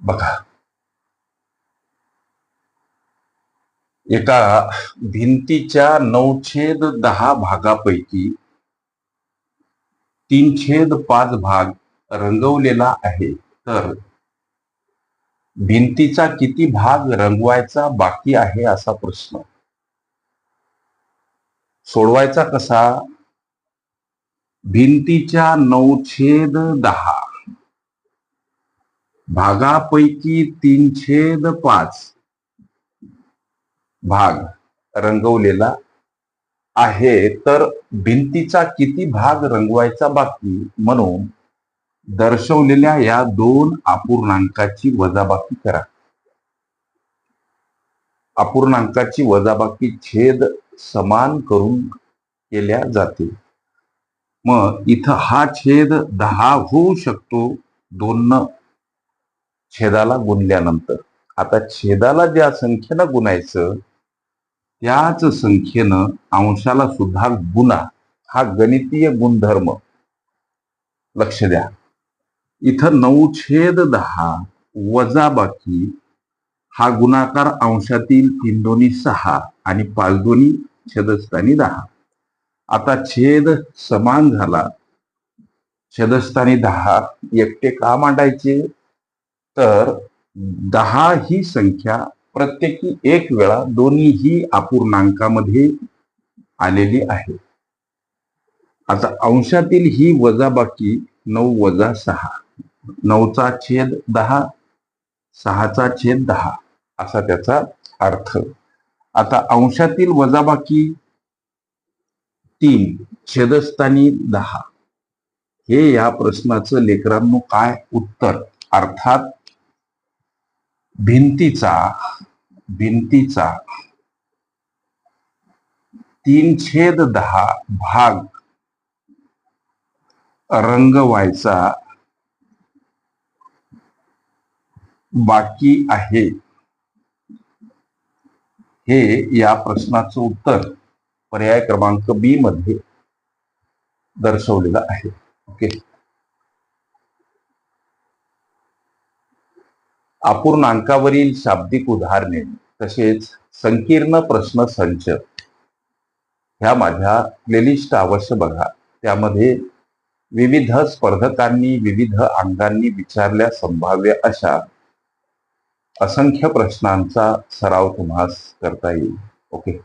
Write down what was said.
बघा. एका भिंतीच्या नऊछेद दहा भागापैकी तीन छेद पाच भाग रंगवलेला आहे. तर भिंतीचा किती भाग रंगवायचा बाकी आहे असा प्रश्न. सोडवायचा कसा? भिंतीच्या नऊछेद दहा. भागापैकी तीन छेद पाच भाग रंगवलेला आहे. तर भिंतीचा किती भाग रंगवायचा बाकी? म्हणून दर्शवलेल्या या दोन अपूर्णांकाची वजाबाकी करा. अपूर्णांकाची वजाबाकी छेद समान करून केल्या जाते. मग इथं हा छेद दहा होऊ शकतो दोन छेदाला गुणल्यानंतर. आता छेदाला ज्या संख्येनं गुणायचं त्याच संख्येनं अंशाला सुद्धा गुणा. हा गणितीय गुणधर्म. लक्ष द्या. इथं नऊ छेद दहा वजा बाकी हा गुणाकार अंशातील तीन दोन्ही सहा आणि पाच दोन्ही छेदस्थानी दहा. आता छेद समान झाला. छेदस्थानी दहा एकटे का मांडायचे? तर दहा ही संख्या प्रत्येकी एक वेळा दोन्हीही अपूर्णांकामध्ये आलेली आहे. आता अंशातील ही वजाबाकी नऊ वजा सहा. नऊचा छेद दहा सहाचा छेद दहा. असा त्याचा अर्थ. आता अंशातील वजाबाकी तीन छेदस्थानी दहा. हे या प्रश्नाचं लेकरांनो काय उत्तर? अर्थात भिंतीचा भिंतीचा तीन छेद दहा भाग रंगवायचा बाकी आहे. हे या प्रश्नाचं उत्तर पर्याय क्रमांक बी मध्ये दर्शवलेलं आहे. ओके अपूर्णांकावरील शाब्दिक उदाहरणे तसेच संकीर्ण प्रश्न संच ह्या माझ्या प्लेलिस्ट अवश्य बघा. त्यामध्ये विविध स्पर्धकांनी विविध अंगांनी विचारल्या संभाव्य अशा असंख्य प्रश्नांचा सराव तुम्हाला करता येईल. ओके?